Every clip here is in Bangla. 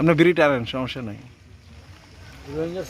আপনি বিড়ি টানেন সমস্যা নাই। রোহিঙ্গার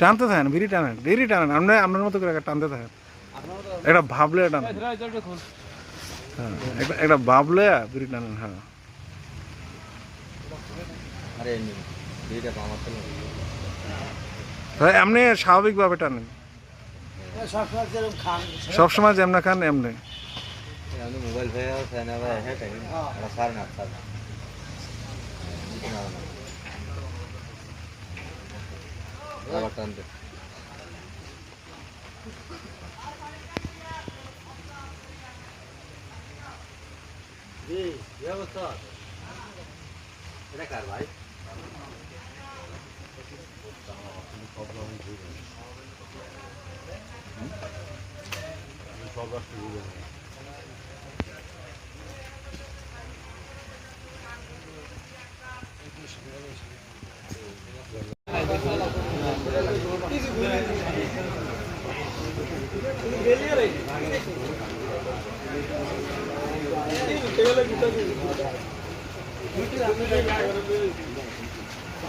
টানতে থাকেন বিড়ি টানেন বিড়ি টানেন আপনি আপনার মতো করে একটা টানতে থাকেন। একটা ভাবলে টানেন। হ্যাঁ একটা একটা ভাবলে বিড়ি টানেন হ্যাঁ। আরে ভিডিওটা আমার তো এমনি স্বাভাবিকভাবে টানেন সবসময় যেমন খান এমনি। আমি মোবাইল ভেয়ে ফ্যান আবার হ্যাঁ টাইম আমার সার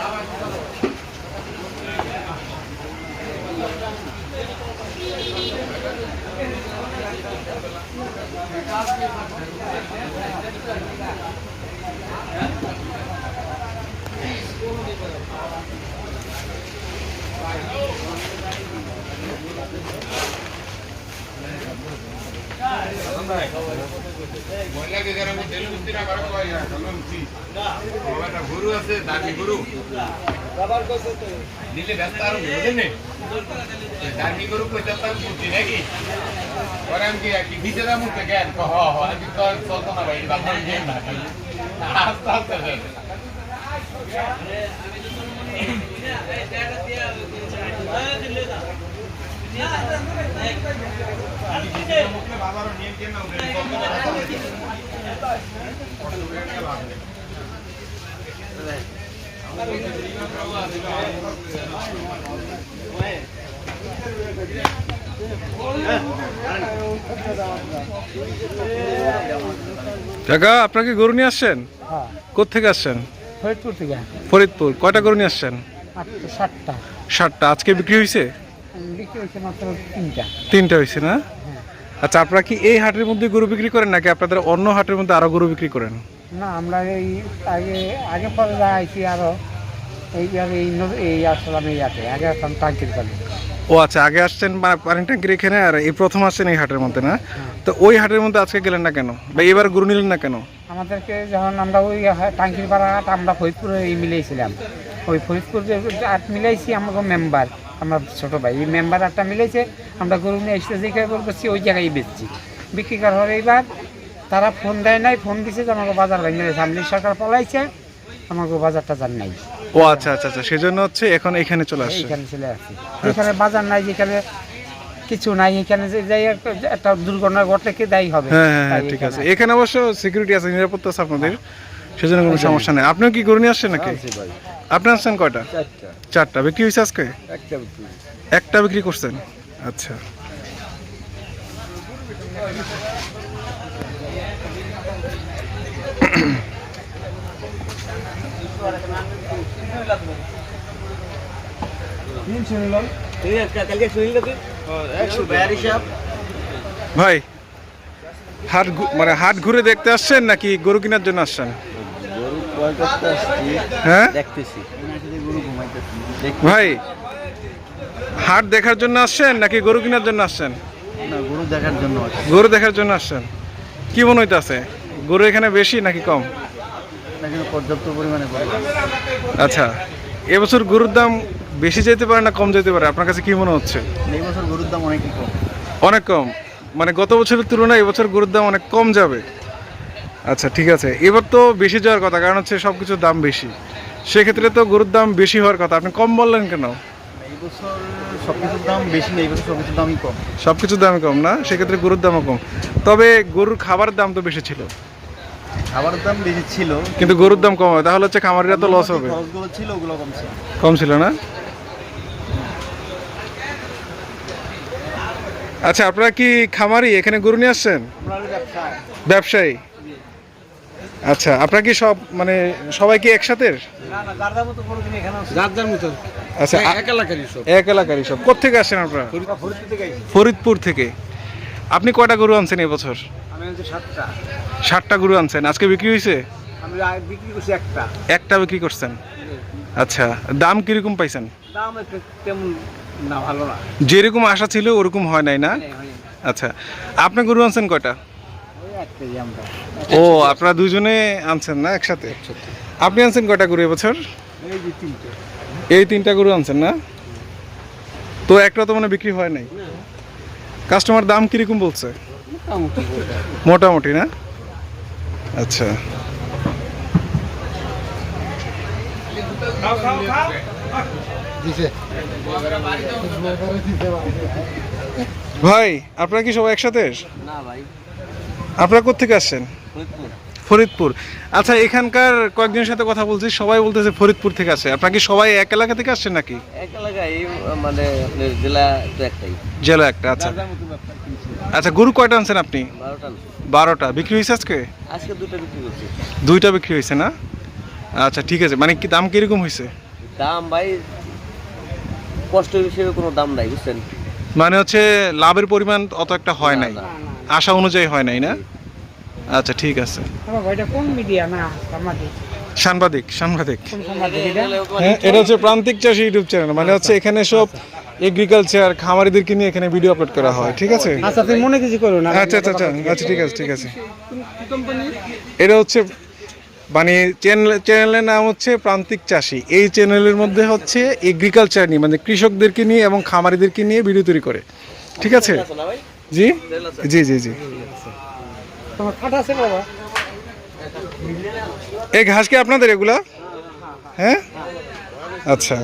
আবার টানতে ব্যবস্থা এটা কার ভাই গরু আছে দামি গরু নিলে ব্যস্ত আরও বুঝলেন দামি গরু কইতে তার বুঝছি নাকি পরে আমি কি ভিজে দাম উঠতে গেল হ হ আমি তো চলতো না ভাই বাবার গেম না আস্তে আস্তে যাবে। আমি ভিজে দাম উঠলে বাবারও নিয়ে গেম না উঠে চলতো না কাকা আপনাকে গরু নিয়ে আসছেন? হ্যাঁ। কোথেকে আসছেন? ফরিদপুর থেকে। ফরিদপুর। কয়টা গরু নিয়ে আসছেন? ষাটটা ষাটটা আজকে বিক্রি হয়েছে তিনটা তিনটা হয়েছে না? আচ্ছা আপনারা কি এই হাটের মধ্যে গরু বিক্রি করেন নাকি আপনাদের অন্য হাটের মধ্যে আরও গরু বিক্রি করেন? না আমরা এই আগে আগে পরে যা আইছি আরও এই এই এই আসলাম এই ইয়াতে আগে আসলাম টাঙ্কির পানি। ও আচ্ছা আগে আসছেন পা- পানি ট্যাঙ্কির এখানে আর এই প্রথম আসছেন এই হাটের মধ্যে না? তো ওই হাটের মধ্যে আজকে গেলেন না কেন? বা এবার গরু নিলেন না কেন? আমাদেরকে যখন আমরা ওই টাঙ্কির পাড়া হাট আমরা ফরিদপুরে এই মিলাইছিলাম। ওই ফরিদপুর যে আট মিলাইছি আমাকে মেম্বার আমার ছোট ভাই এই মেম্বার আটটা মিলেছে আমরা গরু নিয়ে এসে যেখানে করছি ওই জায়গায় বেচছি। বিক্রি করার এইবার তারা ফোন দেয় নাই ফোন দিছে যে আমাকে বাজার ভেঙে গেছে আমলি সরকার পলাইছে আমাকে বাজারটা জান নাই। ও আচ্ছা আচ্ছা আচ্ছা সেজন্য হচ্ছে এখন এখানে চলে আসছে। এখানে চলে আসছি। এখানে বাজার নাই যেখানে কিছু নাই এখানে যে যাই একটা দুর্ঘটনা ঘটলে কে দায়ী হবে? হ্যাঁ হ্যাঁ হ্যাঁ ঠিক আছে। এখানে অবশ্য সিকিউরিটি আছে নিরাপত্তা আছে আপনাদের। সেজন্য কোনো সমস্যা নেই। আপনিও কি গরু নিয়ে আসছেন নাকি? আপনি আসছেন কয়টা? চারটা। বিক্রি হয়েছে আজকে? একটা বিক্রি করছেন? আচ্ছা। ভাই হাট মানে হাট ঘুরে দেখতে আসছেন নাকি গরু কেনার জন্য আসছেন? হ্যাঁ? ভাই হাট দেখার জন্য আসছেন নাকি গরু কেনার জন্য আসছেন? গরু দেখার জন্য গরু দেখার জন্য আসছেন। কি মনে হইতাছে? গরু এখানে বেশি নাকি কম? পর্যাপ্ত পরিমাণে আচ্ছা এবছর গরুর দাম বেশি যেতে পারে না কম যেতে পারে? আপনার কাছে কি মনে হচ্ছে? এই বছর গরুর দাম অনেকই কম। অনেক কম। মানে গত বছরের তুলনায় এবছর গরুর দাম অনেক কম যাবে। আচ্ছা ঠিক আছে। এবার তো বেশি যাওয়ার কথা কারণ হচ্ছে সব কিছুর দাম বেশি। সেক্ষেত্রে তো গরুর দাম বেশি হওয়ার কথা। আপনি কম বললেন কেন? এই বছর সব কিছুর দাম বেশি নেই এই বছর সব কম। না? সেক্ষেত্রে গরুর দামও কম। তবে গরুর খাবারের দাম তো বেশি ছিল। খাবারের দাম বেশি ছিল। কিন্তু গরুর দাম কম হবে তাহলে হচ্ছে খামারিরা তো লস হবে। খরচগুলো ছিল ওগুলো কম ছিল। কম ছিল না? আচ্ছা আপনারা কি খামারি? এখানে গরু নিয়ে আসছেন? ব্যবসায়ী। আচ্ছা আপনারা কি সব মানে সবাই কি একসাথে? আচ্ছা এক এলাকারই সব। এক এলাকারই সব। কোথেকে আসেন আপনারা? ফরিদপুর। থেকে আপনি কয়টা গরু আনছেন এবছর? ষাটটা গরু আনছেন। আজকে বিক্রি হয়েছে? আমি বিক্রি করছি একটা। একটা বিক্রি করছেন? আচ্ছা দাম কীরকম পাইছেন? দাম একটু না ভালো না। যেরকম আশা ছিল ওরকম হয় নাই না? আচ্ছা আপনি গরু আনছেন কয়টা? ও আপনারা দুজনে আনছেন না একসাথে? আপনি আনছেন কয়টা গরু এবছর? এই এই তিনটা গরু আনছেন না? তো একটা তো মানে বিক্রি হয় নাই? কাস্টমার দাম কীরকম বলছে? মোটামুটি। মোটামুটি না? আচ্ছা। ভাই আপনারা কি সবাই একসাথে? না ভাই। আপনারা কোথেকে আসছেন? ফরিদপুর। আচ্ছা এখানকার কয়েকজনের সাথে কথা বলছি সবাই বলতেছে ফরিদপুর থেকে আসে। আপনারা কি সবাই এক এলাকা থেকে আসছেন নাকি? এক এলাকায় মানে আপনার জেলা তো একটাই। জেলা একটা আচ্ছা। আচ্ছা গরু কয়টা আনছেন আপনি? বারোটা বিক্রি হয়েছে আজকে? আজকে দুটো বিক্রি করছি। দুইটা বিক্রি হয়েছে না? আচ্ছা ঠিক আছে। মানে কি দাম কীরকম হয়েছে? দাম ভাই কষ্ট হিসেবে কোনো দাম নাই বুঝছেন? মানে হচ্ছে লাভের পরিমাণ অত একটা হয় নাই। আশা অনুযায়ী হয় নাই না? আচ্ছা ঠিক আছে। কোন মিডিয়া? না সাংবাদিক। সাংবাদিক সাংবাদিক। এটা? হ্যাঁ এটা হচ্ছে প্রান্তিক চাষি ইউটিউব চ্যানেল মানে হচ্ছে এখানে সব এগ্রিকালচার খামারিদেরকে নিয়ে এখানে ভিডিও আপলোড করা হয় ঠিক আছে? আচ্ছা তুমি মনে কিছু করো না আচ্ছা আচ্ছা আচ্ছা ঠিক আছে ঠিক আছে। এটা হচ্ছে মানে চ্যানেল চ্যানেলের নাম হচ্ছে প্রান্তিক চাষি। এই চ্যানেলের মধ্যে হচ্ছে এগ্রিকালচার নিয়ে মানে কৃষকদেরকে নিয়ে এবং খামারিদেরকে নিয়ে ভিডিও তৈরি করে ঠিক আছে? জি? জি জি জি। তোমার খাট আছে বাবা? এই ঘাস কি আপনাদের এগুলা? হ্যাঁ? আচ্ছা।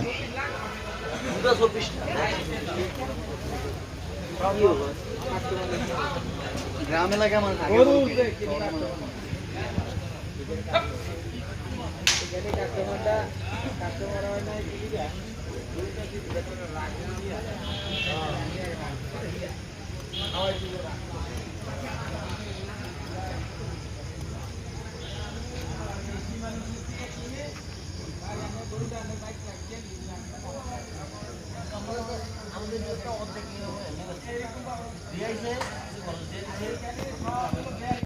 গ্রাম এলাকা আমার আমাদের